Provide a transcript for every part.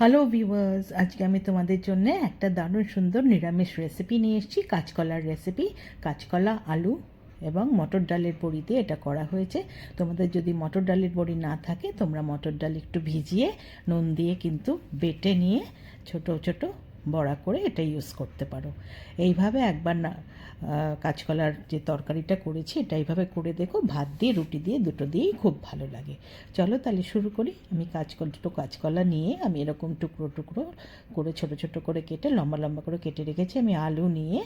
Hello viewers আজকে আমি তোমাদের জন্য একটা দারুণ সুন্দর নিরামিষ রেসিপি নিয়ে এসেছি। কাঁচকলার রেসিপি কাঁচকলা, আলু এবং মটর ডালের বড়ি দিয়ে এটা করা হয়েছে। তোমাদের যদি মটর ডালের বড়ি না থাকে, তোমরা মটর ডাল একটু ভিজিয়ে নুন দিয়ে কিন্তু বেটে নিয়ে ছোট ছোট বড়া করে এটা ইউজ করতে পারো। এইভাবে একবার না কাঁচকলার যে তরকারিটা করেছি, এটা এইভাবে করে দেখো, ভাত দিয়ে, রুটি দিয়ে, দুটো দিয়েই খুব ভালো লাগে। চলো তাহলে শুরু করি। আমি কাঁচকল, দুটো কাঁচকলা নিয়ে আমি এরকম টুকরো টুকরো করে, ছোট ছোট করে কেটে, লম্বা লম্বা করে কেটে রেখেছি। আমি আলু নিয়ে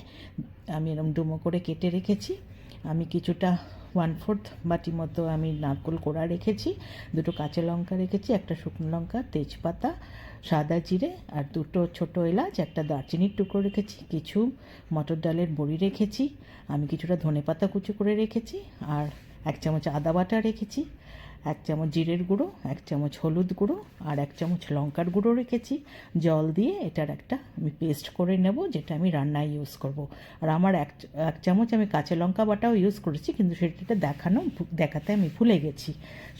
আমি এরকম ডুমো করে কেটে রেখেছি। আমি কিছুটা ওয়ান ফোর্থ বাটি মতো আমি নারকোল কোড়া রেখেছি, দুটো কাঁচা লঙ্কা রেখেছি, একটা শুকনো লঙ্কা, তেজপাতা, সাদা জিরে আর দুটো ছোট এলাচ, একটা দারচিনির টুকরো রেখেছি, কিছু মটর ডালের বড়ি রেখেছি, আমি কিছুটা ধনে পাতা কুচো করে রেখেছি আর এক চামচ আদা বাটা রেখেছি। এক চামচ জিরের গুঁড়ো, এক চামচ হলুদ গুঁড়ো আর এক চামচ লঙ্কার গুঁড়ো রেখেছি। জল দিয়ে এটার একটা আমি পেস্ট করে নেব, যেটা আমি রান্নায় ইউজ করব। আর আমার এক এক চামচ আমি কাঁচা লঙ্কা বাটাও ইউজ করেছি, কিন্তু সেটা দেখানো, দেখাতে আমি ভুলে গেছি।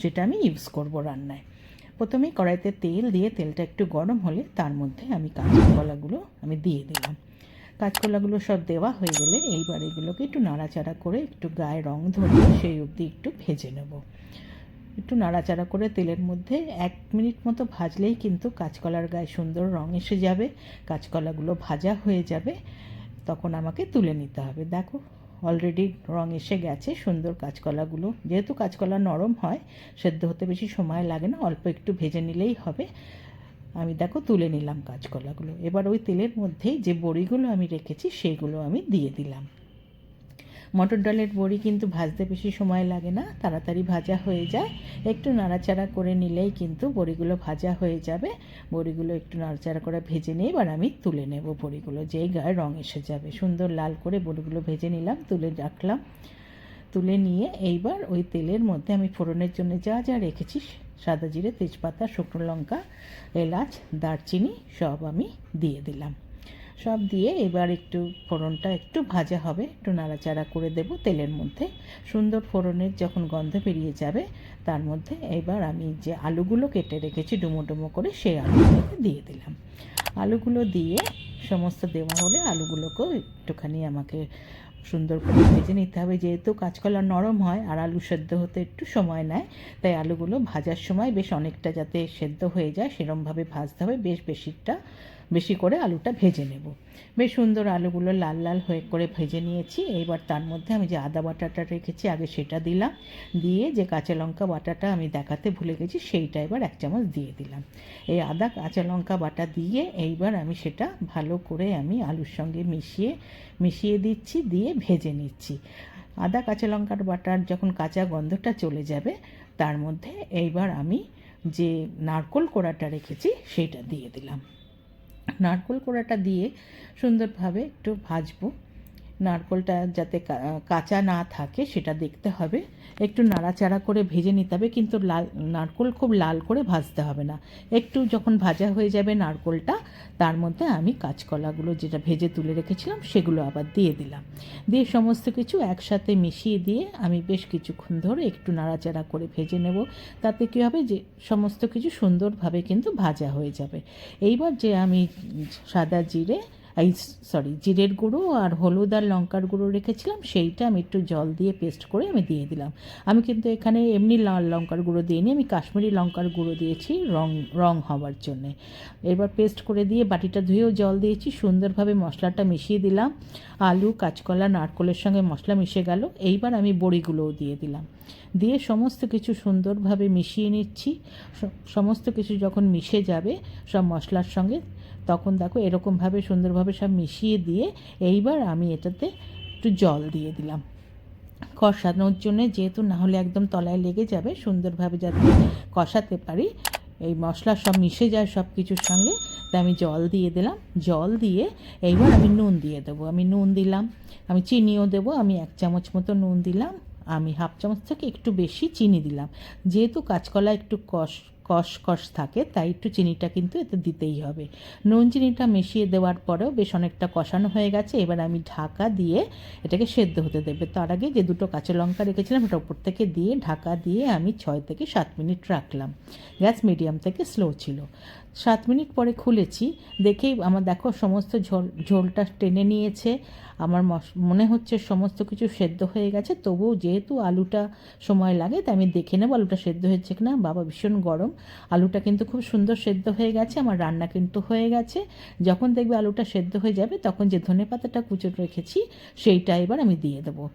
সেটা আমি ইউজ করব রান্নায়। প্রথমেই কড়াইতে তেল দিয়ে তেলটা একটু গরম হলে তার মধ্যে আমি কাঁচকলাগুলো আমি দিয়ে দিলাম। কাঁচকলাগুলো সব দেওয়া হয়ে গেলে এইবার এগুলোকে একটু নাড়াচাড়া করে একটু গায়ে রং ধরে সেই অবধি একটু ভেজে নেব। একটু নাড়াচাড়া করে তেলের মধ্যে এক মিনিট মতো ভাজলেই কিন্তু কাঁচকলার গায়ে সুন্দর রং এসে যাবে, কাঁচকলাগুলো ভাজা হয়ে যাবে, তখন আমাকে তুলে নিতে হবে। দেখো অলরেডি রং এসে গেছে, সুন্দর কাঁচকলাগুলো। যেহেতু কাঁচকলা নরম হয়, সেদ্ধ হতে বেশি সময় লাগে না, অল্প একটু ভেজে নিলেই হবে। আমি দেখো, তুলে নিলাম কাঁচকলাগুলো। এবার ওই তেলের মধ্যেই যে বড়িগুলো আমি রেখেছি, সেগুলো আমি দিয়ে দিলাম। মটর ডালের বড়ি কিন্তু ভাজতে বেশি সময় লাগে না, তাড়াতাড়ি ভাজা হয়ে যায়। একটু নাড়াচাড়া করে নিলেই কিন্তু বড়িগুলো ভাজা হয়ে যাবে। বড়িগুলো একটু নাড়াচাড়া করে ভেজে নিয়ে এবার আমি তুলে নেব বড়িগুলো, যেই গায়ে রং এসে যাবে। সুন্দর লাল করে বড়িগুলো ভেজে নিলাম, তুলে রাখলাম। তুলে নিয়ে এইবার ওই তেলের মধ্যে আমি ফোড়নের জন্য যা যা রেখেছি, সাদা জিরে, তেজপাতা, শুকনো লঙ্কা, এলাচ, দারচিনি, সব আমি দিয়ে দিলাম। সব দিয়ে এবার একটু ফোড়নটা একটু ভাজা হবে। একটু নাড়াচাড়া করে দেব তেলের মধ্যে। সুন্দর ফোড়নের যখন গন্ধ বেরিয়ে যাবে, তার মধ্যে এবার আমি যে আলুগুলো কেটে রেখেছি ডুমো ডুমো করে, সেই আলুগুলোকে দিয়ে দিলাম। আলুগুলো দিয়ে সমস্ত দেওয়া হলে আলুগুলোকেও একটুখানি আমাকে সুন্দর করে ভেজে নিতে হবে। যেহেতু কাঁচকলা নরম হয় আর আলু সেদ্ধ হতে একটু সময় নেয়, তাই আলুগুলো ভাজার সময় বেশ অনেকটা যাতে সেদ্ধ হয়ে যায় সেরমভাবে ভাজতে হবে। বেশ বেশিটা, বেশি করে আলুটা ভেজে নেব। বেশ সুন্দর আলুগুলো লাল লাল হয়ে করে ভেজে নিয়েছি। এইবার তার মধ্যে আমি যে আদা বাটাটা রেখেছি, আগে সেটা দিলাম। দিয়ে যে কাঁচা লঙ্কা বাটাটা আমি দেখাতে ভুলে গেছি, সেইটা এবার এক চামচ দিয়ে দিলাম। এই আদা, কাঁচা লঙ্কা বাটা দিয়ে এইবার আমি সেটা ভালো করে আমি আলুর সঙ্গে মিশিয়ে মিশিয়ে দিচ্ছি, দিয়ে ভেজে নিচ্ছি। আদা, কাঁচা লঙ্কার বাটার যখন কাঁচা গন্ধটা চলে যাবে, তার মধ্যে এইবার আমি যে নারকোল কোড়াটা রেখেছি, সেটা দিয়ে দিলাম। নারকোল কোড়াটা দিয়ে সুন্দরভাবে একটু ভাজবো। নারকোলটা যাতে কাঁচা না থাকে, সেটা দেখতে হবে। একটু নাড়াচাড়া করে ভেজে নিতে হবে, কিন্তু লাল, নারকোল খুব লাল করে ভাজতে হবে না। একটু যখন ভাজা হয়ে যাবে নারকোলটা, তার মধ্যে আমি কাঁচকলাগুলো যেটা ভেজে তুলে রেখেছিলাম, সেগুলো আবার দিয়ে দিলাম। দিয়ে সমস্ত কিছু একসাথে মিশিয়ে দিয়ে আমি বেশ কিছুক্ষণ ধরে একটু নাড়াচাড়া করে ভেজে নেব। তাতে কী হবে যে, সমস্ত কিছু সুন্দরভাবে কিন্তু ভাজা হয়ে যাবে। এইবার যে আমি সাদা জিরে এই সরি জিরের গুঁড়ো আর হলুদ আর লঙ্কার গুঁড়ো রেখেছিলাম, সেইটা আমি একটু জল দিয়ে পেস্ট করে আমি দিয়ে দিলাম। আমি কিন্তু এখানে এমনি লাল লঙ্কার গুঁড়ো দিইনি, আমি কাশ্মীরি লঙ্কার গুঁড়ো দিয়েছি রং রং হওয়ার জন্যে। এবার পেস্ট করে দিয়ে বাটিটা ধুয়েও জল দিয়েছি, সুন্দরভাবে মশলাটা মিশিয়ে দিলাম। আলু, কাঁচকলা, নারকোলের সঙ্গে মশলা মিশে গেল, এইবার আমি বড়িগুলোও দিয়ে দিলাম। দিয়ে সমস্ত কিছু সুন্দরভাবে মিশিয়ে নিচ্ছি সমস্ত কিছু যখন মিশে যাবে সব মশলার সঙ্গে তখন দেখো এরকমভাবে সুন্দরভাবে সব মিশিয়ে দিয়ে এইবার আমি এটাতে একটু জল দিয়ে দিলাম। কষানোর জন্যে যেহেতু না হলে একদম তলায় লেগে যাবে, সুন্দরভাবে যাতে কষাতে পারি, এই মশলা সব মিশে যায় সব কিছুর সঙ্গে, তাই আমি জল দিয়ে দিলাম। জল দিয়ে এইবার আমি নুন দিয়ে দেবো। আমি নুন দিলাম, আমি চিনিও দেবো, আমি এক চামচ মতো নুন দিলাম, আমি হাফ চামচ থেকে একটু বেশি চিনি দিলাম। যেহেতু কাঁচকলা একটু কষ কষ কষ থাকে, তাই একটু চিনিটা কিন্তু এতে দিতেই হবে। নুন চিনিটা মিশিয়ে দেওয়ার পরেও বেশ অনেকটা কষানো হয়ে গেছে, এবার আমি ঢাকা দিয়ে এটাকে সেদ্ধ হতে দেবে। তার আগে যে দুটো কাঁচা লঙ্কা রেখেছিলাম, ওটা উপর থেকে দিয়ে ঢাকা দিয়ে আমি ছয় থেকে সাত মিনিট রাখলাম। গ্যাস মিডিয়াম থেকে স্লো ছিল। সাত মিনিট পরে খুলেছি, দেখেই আমার দেখো সমস্ত ঝোল, ঝোলটা টেনে নিয়েছে। আমার মনে হচ্ছে সমস্ত কিছু সেদ্ধ হয়ে গেছে, তবুও যেহেতু আলুটা সময় লাগে, তাই আমি দেখে নেব আলুটা সেদ্ধ হয়েছে কিনা। বাবা ভীষণ গরম আলুটা কিন্তু খুব সুন্দর সেদ্ধ হয়ে গেছে, আমার রান্না কিন্তু হয়ে গেছে। যখন দেখবে আলুটা সেদ্ধ হয়ে যাবে, তখন যে ধনে পাতাটা কুচো রেখেছি, সেইটা এবার আমি দিয়ে দেবো।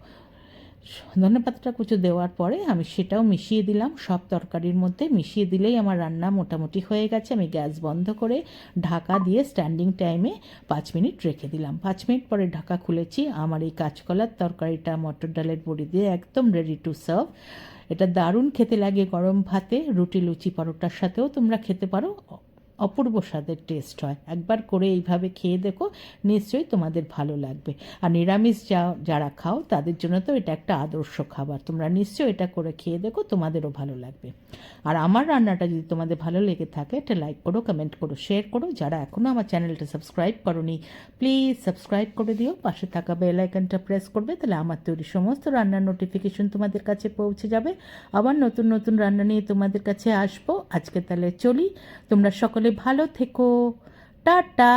ধনে পাতাটা কুচো দেওয়ার পরে আমি সেটাও মিশিয়ে দিলাম, সব তরকারির মধ্যে মিশিয়ে দিলেই আমার রান্না মোটামুটি হয়ে গেছে। আমি গ্যাস বন্ধ করে ঢাকা দিয়ে স্ট্যান্ডিং টাইমে পাঁচ মিনিট রেখে দিলাম। পাঁচ মিনিট পরে ঢাকা খুলেছি, আমার এই কাঁচকলার তরকারিটা, মটর ডালের বড়ি দিয়ে একদম রেডি টু সার্ভ এটা দারুণ খেতে লাগে গরম ভাতে রুটি লুচি পরোটার সাথেও তোমরা খেতে পারো। অপূর্ব স্বাদের টেস্ট হয়। একবার করে এইভাবে খেয়ে দেখো, নিশ্চয়ই তোমাদের ভালো লাগবে। আর নিরামিষ যা, যারা খাও, তাদের জন্য তো এটা একটা আদর্শ খাবার। তোমরা নিশ্চয়ই এটা করে খেয়ে দেখো, তোমাদেরও ভালো লাগবে। আর আমার রান্নাটা যদি তোমাদের ভালো লেগে থাকে, একটা লাইক করো কমেন্ট করো শেয়ার করো। যারা এখনও আমার চ্যানেলটা সাবস্ক্রাইব করোনি প্লিজ সাবস্ক্রাইব করে দিও। পাশে থাকা বেল আইকনটা প্রেস করবে, তাহলে আমার তৈরি সমস্ত রান্নার নোটিফিকেশন তোমাদের কাছে পৌঁছে যাবে। আবার নতুন নতুন রান্না নিয়ে তোমাদের কাছে আসব। আজকে তাহলে চলি। তোমরা সকলে ভালো থেকো। টাটা।